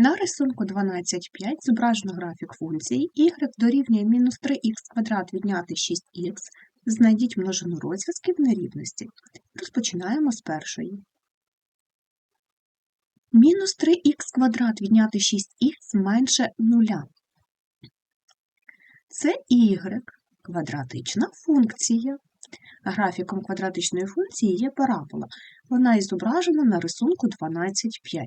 На рисунку 12.5 зображено графік функції y дорівнює мінус 3х квадрат відняти 6х. Знайдіть множину розв'язків нерівності. Розпочинаємо з першої. Мінус 3х квадрат відняти 6х менше 0. Це y квадратична функція. Графіком квадратичної функції є парабола. Вона і зображена на рисунку 12.5.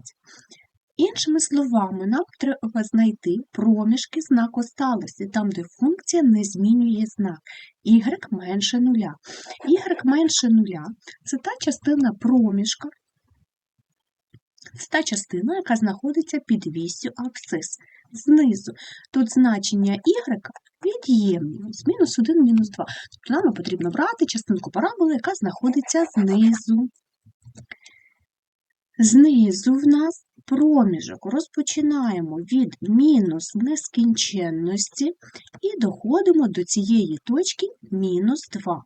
Іншими словами, нам треба знайти проміжки знакосталості, там, де функція не змінює знак y менше нуля. y менше нуля – це та частина проміжка, це та частина, яка знаходиться під вісю абсцис. Знизу. Тут значення y від'ємні, з мінус 1, мінус 2. Тобто нам потрібно брати частинку параболи, яка знаходиться знизу. Знизу в нас проміжок розпочинаємо від мінус нескінченності і доходимо до цієї точки мінус 2.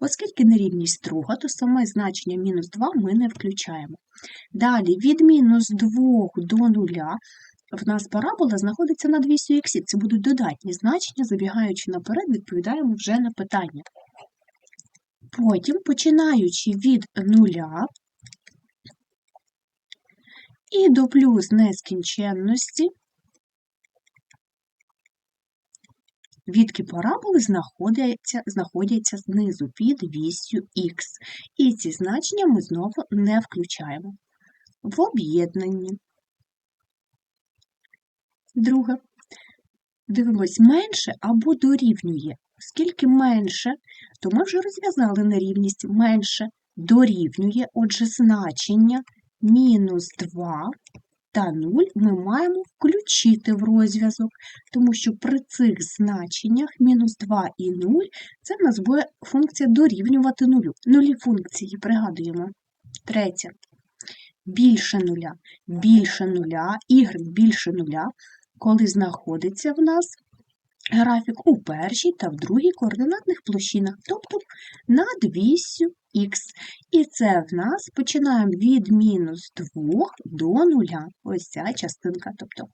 Оскільки нерівність друга, то саме значення мінус 2 ми не включаємо. Далі від мінус 2 до 0 в нас парабола знаходиться над вісю х, це будуть додатні значення, забігаючи наперед, відповідаємо вже на питання. Потім, починаючи від нуля і до плюс нескінченності, відки параболи знаходяться знаходяться знизу під вісю х. І ці значення ми знову не включаємо. В об'єднанні. Друге. Дивимось менше або дорівнює. Оскільки менше, то ми вже розв'язали нерівність менше дорівнює, отже, значення мінус 2 та 0 ми маємо включити в розв'язок, тому що при цих значеннях мінус 2 і 0 це в нас буде функція дорівнювати нулю. Нулі функції пригадуємо. Третє. Більше нуля. Більше нуля, y більше нуля, коли знаходиться в нас графік у першій та в другій координатних площинах, тобто над вісю х. І це в нас починаємо від мінус 2 до 0. Ось ця частинка. Тобто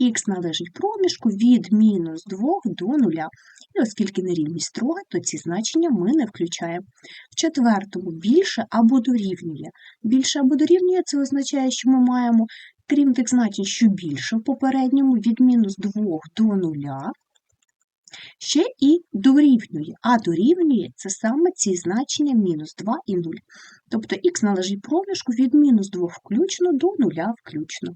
х належить проміжку від мінус 2 до 0. І оскільки нерівність строга, то ці значення ми не включаємо. В четвертому більше або дорівнює. Більше або дорівнює це означає, що ми маємо, крім тих значень, що більше в попередньому, від мінус 2 до 0, ще і дорівнює. А дорівнює це саме ці значення мінус 2 і 0. Тобто х належить проміжку від мінус 2 включно до 0 включно.